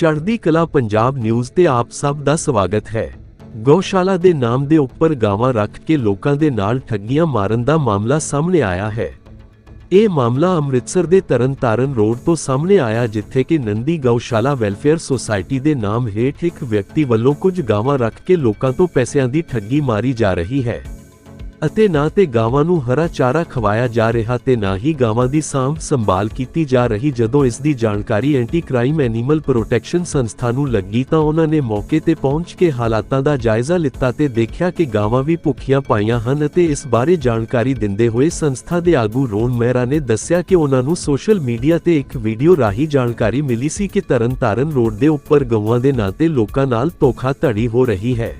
ਚੜ੍ਹਦੀ ਕਲਾ ਪੰਜਾਬ ਨਿਊਜ਼ ਤੇ ਆਪ ਸਭ ਦਾ ਸਵਾਗਤ ਹੈ। ਗਊਸ਼ਾਲਾ ਦੇ ਨਾਮ ਦੇ ਉੱਪਰ ਗਾਵਾਂ ਰੱਖ ਕੇ ਲੋਕਾਂ ਦੇ ਨਾਲ ਠੱਗੀਆਂ ਮਾਰਨ ਦਾ ਮਾਮਲਾ ਸਾਹਮਣੇ ਆਇਆ ਹੈ। ਇਹ ਮਾਮਲਾ ਅੰਮ੍ਰਿਤਸਰ ਦੇ ਤਰਨਤਾਰਨ ਰੋਡ ਤੋਂ ਸਾਹਮਣੇ ਆਇਆ ਜਿੱਥੇ ਕਿ ਨੰਦੀ ਗਊਸ਼ਾਲਾ ਵੈਲਫੇਅਰ ਸੁਸਾਇਟੀ ਦੇ ਨਾਮ ਹੇਠ ਇੱਕ ਵਿਅਕਤੀ ਵੱਲੋਂ ਕੁਝ ਗਾਵਾਂ ਰੱਖ ਕੇ ਲੋਕਾਂ ਤੋਂ ਪੈਸਿਆਂ ਦੀ ਠੱਗੀ ਮਾਰੀ ਜਾ ਰਹੀ ਹੈ। ਅਤੇ ਨਾ ਤੇ ਗਾਵਾਂ ਨੂੰ ਹਰਾ ਚਾਰਾ ਖਵਾਇਆ ਜਾ ਰਿਹਾ ਤੇ ਨਾ ਹੀ ਗਾਵਾਂ ਦੀ ਸਾਂਭ ਸੰਭਾਲ ਕੀਤੀ ਜਾ ਰਹੀ। ਜਦੋਂ ਇਸ ਦੀ ਜਾਣਕਾਰੀ ਐਂਟੀ ਕ੍ਰਾਈਮ ਐਨੀਮਲ ਪ੍ਰੋਟੈਕਸ਼ਨ ਸੰਸਥਾ ਨੂੰ ਲੱਗੀ ਤਾਂ ਉਹਨਾਂ ਨੇ ਮੌਕੇ ਤੇ ਪਹੁੰਚ ਕੇ ਹਾਲਾਤਾਂ ਦਾ ਜਾਇਜ਼ਾ ਲਿੱਤਾ ਤੇ ਦੇਖਿਆ ਕਿ ਗਾਵਾਂ ਵੀ ਭੁੱਖੀਆਂ ਪਾਈਆਂ ਹਨ ਅਤੇ ਇਸ ਬਾਰੇ ਜਾਣਕਾਰੀ ਦਿੰਦੇ ਹੋਏ ਸੰਸਥਾ ਦੇ ਆਗੂ ਰੋਨ ਮਹਿਰਾ ਨੇ ਦੱਸਿਆ ਕਿ ਉਹਨਾਂ ਨੂੰ ਸੋਸ਼ਲ ਮੀਡੀਆ ਤੇ ਇੱਕ ਵੀਡੀਓ ਰਾਹੀਂ ਜਾਣਕਾਰੀ ਮਿਲੀ ਸੀ ਕਿ ਤਰਨਤਾਰਨ ਰੋਡ ਦੇ ਉੱਪਰ ਗਊਆਂ ਦੇ ਨਾਂ ਤੇ ਲੋਕਾਂ ਨਾਲ ਧੋਖਾ ਧੜੀ ਹੋ ਰਹੀ ਹੈ।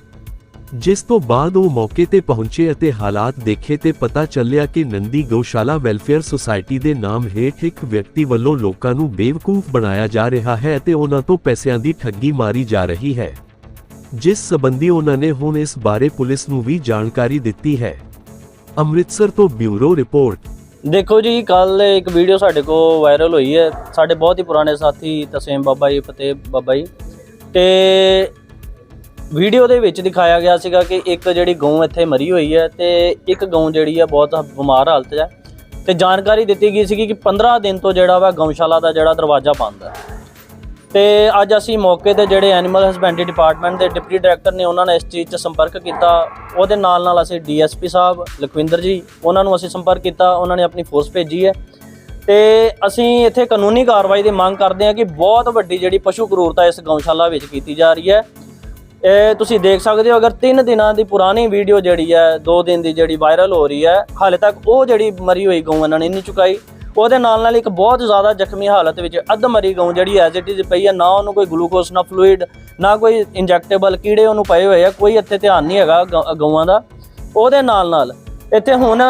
ਜਿਸ ਤੋਂ ਬਾਅਦ ਉਹ ਮੌਕੇ ਤੇ ਪਹੁੰਚੇ ਅਤੇ ਹਾਲਾਤ ਦੇਖੇ ਤੇ ਪਤਾ ਚੱਲਿਆ ਕਿ ਨੰਦੀ ਗਊਸ਼ਾਲਾ ਵੈਲਫੇਅਰ ਸੁਸਾਇਟੀ ਦੇ ਨਾਮ ਹੇਠ ਇੱਕ ਵਿਅਕਤੀ ਵੱਲੋਂ ਲੋਕਾਂ ਨੂੰ ਬੇਵਕੂਫ ਬਣਾਇਆ ਜਾ ਰਿਹਾ ਹੈ ਅਤੇ ਉਹਨਾਂ ਤੋਂ ਪੈਸਿਆਂ ਦੀ ਠੱਗੀ ਮਾਰੀ ਜਾ ਰਹੀ ਹੈ। ਜਿਸ ਸਬੰਧੀ ਉਹਨਾਂ ਨੇ ਹੁਣ ਇਸ ਬਾਰੇ ਪੁਲਿਸ ਨੂੰ ਵੀ ਜਾਣਕਾਰੀ ਦਿੱਤੀ ਹੈ। ਅੰਮ੍ਰਿਤਸਰ ਤੋਂ ਬਿਊਰੋ ਰਿਪੋਰਟ। ਦੇਖੋ ਜੀ ਕੱਲ ਇੱਕ ਵੀਡੀਓ ਸਾਡੇ ਕੋਲ ਵਾਇਰਲ ਹੋਈ ਹੈ। ਸਾਡੇ ਬਹੁਤ ਹੀ ਪੁਰਾਣੇ ਸਾਥੀ ਤਸੀਮ ਬਾਬਾ ਜੀ, ਫਤਿਹ ਬਾਬਾ ਜੀ। ਤੇ ਵੀਡੀਓ ਦੇ ਵਿੱਚ ਦਿਖਾਇਆ ਗਿਆ ਸੀਗਾ ਕਿ ਇੱਕ ਜਿਹੜੀ ਗਊ ਇੱਥੇ ਮਰੀ ਹੋਈ ਹੈ ਤੇ ਇੱਕ ਗਊ ਜਿਹੜੀ ਹੈ ਬਹੁਤ ਬਿਮਾਰ ਹਾਲਤ 'ਚ ਹੈ। ਤੇ ਜਾਣਕਾਰੀ ਦਿੱਤੀ ਗਈ ਸੀਗੀ ਕਿ 15 ਦਿਨ ਤੋਂ ਜਿਹੜਾ ਵਾ ਗਊਸ਼ਾਲਾ ਦਾ ਜਿਹੜਾ ਦਰਵਾਜ਼ਾ ਬੰਦ ਹੈ। ਤੇ ਅੱਜ ਅਸੀਂ ਮੌਕੇ ਤੇ ਜਿਹੜੇ ਐਨੀਮਲ ਹਸਬੈਂਡਰੀ ਡਿਪਾਰਟਮੈਂਟ ਦੇ ਡਿਪਟੀ ਡਾਇਰੈਕਟਰ ਨੇ ਉਹਨਾਂ ਨੇ ਇਸ ਚੀਜ਼ 'ਚ ਸੰਪਰਕ ਕੀਤਾ। ਉਹਦੇ ਨਾਲ ਨਾਲ ਅਸੀਂ ਡੀਐਸਪੀ ਸਾਹਿਬ, ਲਖਵਿੰਦਰ ਜੀ, ਉਹਨਾਂ ਨੂੰ ਅਸੀਂ ਸੰਪਰਕ ਕੀਤਾ। ਉਹਨਾਂ ਨੇ ਆਪਣੀ ਫੋਰਸ ਭੇਜੀ ਹੈ। ਤੇ ਅਸੀਂ ਇੱਥੇ ਕਾਨੂੰਨੀ ਕਾਰਵਾਈ ਦੀ ਮੰਗ ਕਰਦੇ ਹਾਂ ਕਿ ਬਹੁਤ ਵੱਡੀ ਜਿਹੜੀ ਪਸ਼ੂ ਕਰੂਰਤਾ ਇਸ ਗਊਸ਼ਾਲਾ ਵਿੱਚ ਕੀਤੀ ਜਾ ਰਹੀ ਹੈ। ਇਹ ਤੁਸੀਂ ਦੇਖ ਸਕਦੇ ਹੋ, ਅਗਰ 3 ਦਿਨਾਂ ਦੀ ਪੁਰਾਣੀ ਵੀਡੀਓ ਜਿਹੜੀ ਹੈ 2 ਦਿਨ ਦੀ ਜਿਹੜੀ ਵਾਇਰਲ ਹੋ ਰਹੀ ਹੈ, ਹਾਲੇ ਤੱਕ ਉਹ ਜਿਹੜੀ ਮਰੀ ਹੋਈ ਗਊ ਇਹਨਾਂ ਨੇ ਨਹੀਂ ਚੁਕਾਈ। ਉਹਦੇ ਨਾਲ ਨਾਲ ਇੱਕ ਬਹੁਤ ਜ਼ਿਆਦਾ ਜ਼ਖਮੀ ਹਾਲਤ ਵਿੱਚ ਅੱਧ ਮਰੀ ਗਊ ਜਿਹੜੀ ਐਜ਼ ਇਟ ਇਜ਼ ਪਈ ਹੈ, ਨਾ ਉਹਨੂੰ ਕੋਈ ਗਲੂਕੋਸ ਨਾ ਫਲੂਇਡ ਨਾ ਕੋਈ ਇੰਜੈਕਟੇਬਲ ਕੀੜੇ ਉਹਨੂੰ ਪਏ ਹੋਏ ਆ, ਕੋਈ ਇੱਥੇ ਧਿਆਨ ਨਹੀਂ ਹੈਗਾ ਗਊ- ਗਊਆਂ ਦਾ। ਉਹਦੇ ਨਾਲ ਨਾਲ ਇੱਥੇ ਹੁਣ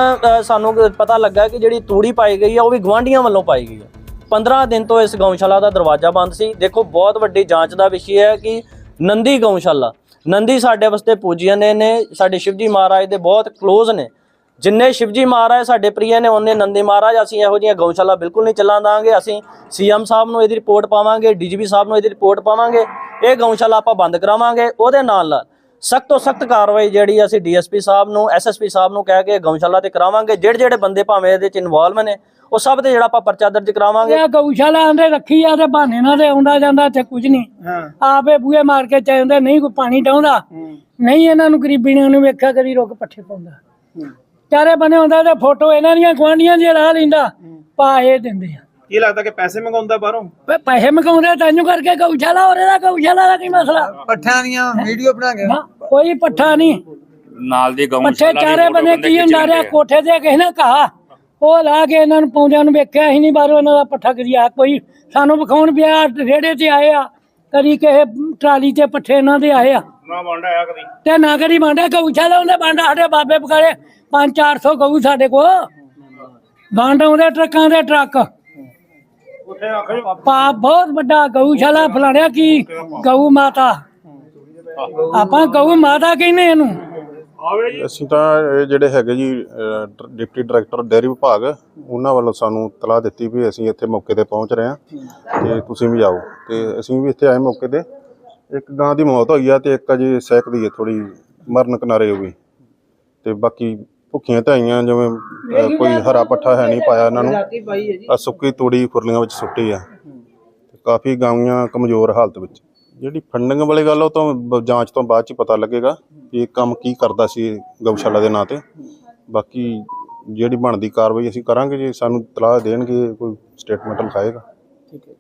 ਸਾਨੂੰ ਪਤਾ ਲੱਗਾ ਕਿ ਜਿਹੜੀ ਤੂੜੀ ਪਾਈ ਗਈ ਆ, ਉਹ ਵੀ ਗਵਾਂਢੀਆਂ ਵੱਲੋਂ ਪਾਈ ਗਈ ਆ। 15 ਦਿਨ ਤੋਂ ਇਸ ਗਊਸ਼ਾਲਾ ਦਾ ਦਰਵਾਜ਼ਾ ਬੰਦ ਸੀ। ਦੇਖੋ, ਬਹੁਤ ਵੱਡੀ ਜਾਂਚ ਦਾ ਵਿਸ਼ੇ ਹੈ ਕਿ ਨੰਦੀ ਗਊਸ਼ਾਲਾ। ਨੰਦੀ ਸਾਡੇ ਵਾਸਤੇ ਪੂਜੀਆਂ ਨੇ ਸਾਡੇ ਸ਼ਿਵਜੀ ਮਹਾਰਾਜ ਦੇ ਬਹੁਤ ক্লোਜ਼ ਨੇ। ਜਿੰਨੇ ਸ਼ਿਵਜੀ ਮਹਾਰਾਜ ਸਾਡੇ ਪ੍ਰਿਯ ਨੇ ਉਹਨੇ ਨੰਦੀ ਮਹਾਰਾਜ, ਅਸੀਂ ਇਹੋ ਜਿਹੀਆਂ ਗਊਸ਼ਾਲਾ ਬਿਲਕੁਲ ਨਹੀਂ ਚੱਲਣ ਦਾਂਗੇ। ਅਸੀਂ ਸੀਐਮ ਸਾਹਿਬ ਨੂੰ ਇਹਦੀ ਰਿਪੋਰਟ ਪਾਵਾਂਗੇ, ਡੀਜੀਪੀ ਸਾਹਿਬ ਨੂੰ ਇਹਦੀ ਰਿਪੋਰਟ ਪਾਵਾਂਗੇ। ਇਹ ਗਊਸ਼ਾਲਾ ਆਪਾਂ ਬੰਦ ਕਰਾਵਾਂਗੇ, ਉਹਦੇ ਨਾਲ ਨਾਲ ਸਖਤ ਤੋਂ ਸਖਤ ਕਾਰਵਾਈ ਜਿਹੜੀ ਅਸੀਂ ਡੀਐਸਪੀ ਸਾਹਿਬ ਨੂੰ ਐਸਐਸਪੀ ਸਾਹਿਬ ਨੂੰ ਕਹਿ ਕੇ ਗਊਸ਼ਾਲਾ ਤੇ ਕਰਾਵਾਂਗੇ। ਜਿਹੜੇ ਜਿਹੜੇ ਬੰਦੇ ਭਾਵੇਂ ਇਹਦੇ ਚ ਇਨਵੋਲਵ ਨੇ ਉਹ ਸਭ ਤੇ ਜਿਹੜਾ ਆਪਾਂ ਪਰਚਾ ਦਰਜ ਕਰਾਵਾਂਗੇ। ਇਹ ਗਊਸ਼ਾਲਾ ਆਂਦੇ ਰੱਖੀ ਆ ਤੇ ਬਹਾਨੇ ਨਾਲ ਤੇ ਆਉਂਦਾ ਜਾਂਦਾ ਤੇ ਕੁਝ ਨਹੀਂ। ਆਪੇ ਬੂਏ ਮਾਰ ਕੇ ਚਾਹੁੰਦੇ ਨਹੀਂ ਕੋਈ ਪਾਣੀ ਡਾਉਂਦਾ ਨਹੀਂ ਇਹਨਾਂ ਨੂੰ ਗਰੀਬੀ ਨੇ ਉਹਨੂੰ ਵੇਖਿਆ ਕਦੀ ਰੁੱਕ ਪੱਠੇ ਪਾਉਂਦਾ। ਚਾਰੇ ਬਨੇ ਹੁੰਦਾ ਤੇ ਫੋਟੋ ਇਹਨਾਂ ਦੀਆਂ ਗਵਾਂਢੀਆਂ ਦੀ ਲਾ ਲੈਂਦਾ ਪਾ ਇਹ ਦਿੰਦੇ ਆ। ਕੀ ਲੱਗਦਾ ਕਿ ਪੈਸੇ ਮੰਗਾਉਂਦਾ ਬਾਹਰੋਂ? ਵੇ ਪੈਸੇ ਮਕਾਉਂਦੇ ਤੈਨੂੰ ਕਰਕੇ ਗਊਸ਼ਾਲਾ ਹੋਰ ਇਹਦਾ ਗਊਸ਼ਾਲਾ ਦਾ ਕੀ ਮਸਲਾ? ਪੱਠਿਆਂ ਦੀਆਂ ਵੀਡੀਓ ਬਣਾ ਕੇ। ਨਾ, ਕੋਈ ਪੱਠਾ ਨਹੀਂ। ਨਾਲ ਦੀ ਗਊ ਪੱਠੇ ਚਾਰੇ ਬਨੇ ਕੀ ਹੁੰਦਾ ਰਿਹਾ? ਕੋਠੇ ਤੇ ਕਿਸੇ ਨੇ ਕਹਾ ਉਹ ਲਾ ਕੇ ਇਹਨਾਂ ਨੂੰ ਪਾਉਂਦਿਆਂ ਨੂੰ ਵੇਖਿਆ ਹੀ ਨਹੀਂ ਬਾਹਰੋਂ ਇਹਨਾਂ ਦਾ ਪੱਠਾ ਕਰਿਆ ਕੋਈ ਸਾਨੂੰ ਵਿਖਾਉਣ ਪਿਆ ਰੇੜੇ ਤੇ ਆਏ ਆ। ਕਦੀ ਕਿਸੇ ਟਰਾਲੀ ਤੇ ਪੱਠੇ ਇਹਨਾਂ ਦੇ ਆਏ ਆ। ਨਾ ਵਾਂਡਾ ਆਇਆ ਕਦੀ? ਤੇ ਨਾ ਕਦੀ ਬਾਂਡਾ ਗਊਸ਼ਾਲਾ ਉਹਦੇ ਬਾਂਡਾ ਸਾਡੇ ਬਾਬੇ ਪਕਾਰੇ। 5-400 ਗਊ ਸਾਡੇ ਕੋ ਬਾਂਡਾ ਉਹਦੇ ਟਰੱਕਾਂ ਦੇ ਟਰੱਕ। ਉੱਥੇ ਆਖੋ ਪਾ ਬਹੁਤ ਵੱਡਾ ਗਊਸ਼ਾਲਾ ਫਲਾਣਿਆ ਕੀ? ਗਊ ਮਾਤਾ। ਆਪਾਂ ਗਊ ਮਾਤਾ ਕਹਿੰਦੇ ਇਹਨੂੰ। ਅਸੀਂ ਤਾਂ ਇਹ ਜਿਹੜੇ ਹੈਗੇ ਜੀ ਅਹ, ਡਿਪਟੀ ਡਾਇਰੈਕਟਰ ਡੇਅਰੀ ਵਿਭਾਗ ਉਹਨਾਂ ਵੱਲੋਂ ਸਾਨੂੰ ਤਲਾਹ ਦਿੱਤੀ ਵੀ ਅਸੀਂ ਇੱਥੇ ਮੌਕੇ ਤੇ ਪਹੁੰਚ ਰਹੇ ਹਾਂ ਤੇ ਤੁਸੀਂ ਵੀ ਆਓ ਤੇ ਅਸੀਂ ਵੀ ਇੱਥੇ ਆਏ ਮੌਕੇ ਤੇ। ਇੱਕ ਗਾਂ ਦੀ ਮੌਤ ਹੋਈ ਆ ਤੇ ਇੱਕ ਅਜੇ ਸਹਿਕਦੀ ਹੈ ਥੋੜੀ ਮਰਨ ਕਿਨਾਰੇ ਹੋ ਗਈ। ਤੇ ਬਾਕੀ ਭੁੱਖੀਆਂ ਧਾਈਆਂ ਜਿਵੇਂ ਅਹ, ਕੋਈ ਹਰਾ ਪੱਠਾ ਹੈ ਨਹੀਂ ਪਾਇਆ ਇਹਨਾਂ ਨੂੰ। ਆ ਸੁੱਕੀ ਤੂੜੀ ਫੁਰਲੀਆਂ ਵਿੱਚ ਸੁੱਟੀ ਆ। ਤੇ ਕਾਫੀ ਗਾਂਆਂ ਕਮਜ਼ੋਰ ਹਾਲਤ ਵਿੱਚ। ਜਿਹੜੀ ਫੰਡਿੰਗ ਵਾਲੀ ਗੱਲ ਉਹ ਤਾਂ ਬ- ਜਾਂਚ ਤੋਂ ਬਾਅਦ ਚ ਹੀ ਪਤਾ ਲੱਗੇਗਾ ਕਿ ਇਹ ਕੰਮ ਕੀ ਕਰਦਾ ਸੀ ਇਹ ਗਊਸ਼ਾਲਾ ਦੇ ਨਾਂ ਤੇ। ਬਾਕੀ ਜਿਹੜੀ ਬਣਦੀ ਕਾਰਵਾਈ ਅਸੀਂ ਕਰਾਂਗੇ ਜੇ ਸਾਨੂੰ ਤਲਾਹ ਦੇਣਗੇ ਕੋਈ ਸਟੇਟਮੈਂਟ ਲਿਖਾਏਗਾ। ਠੀਕ ਹੈ।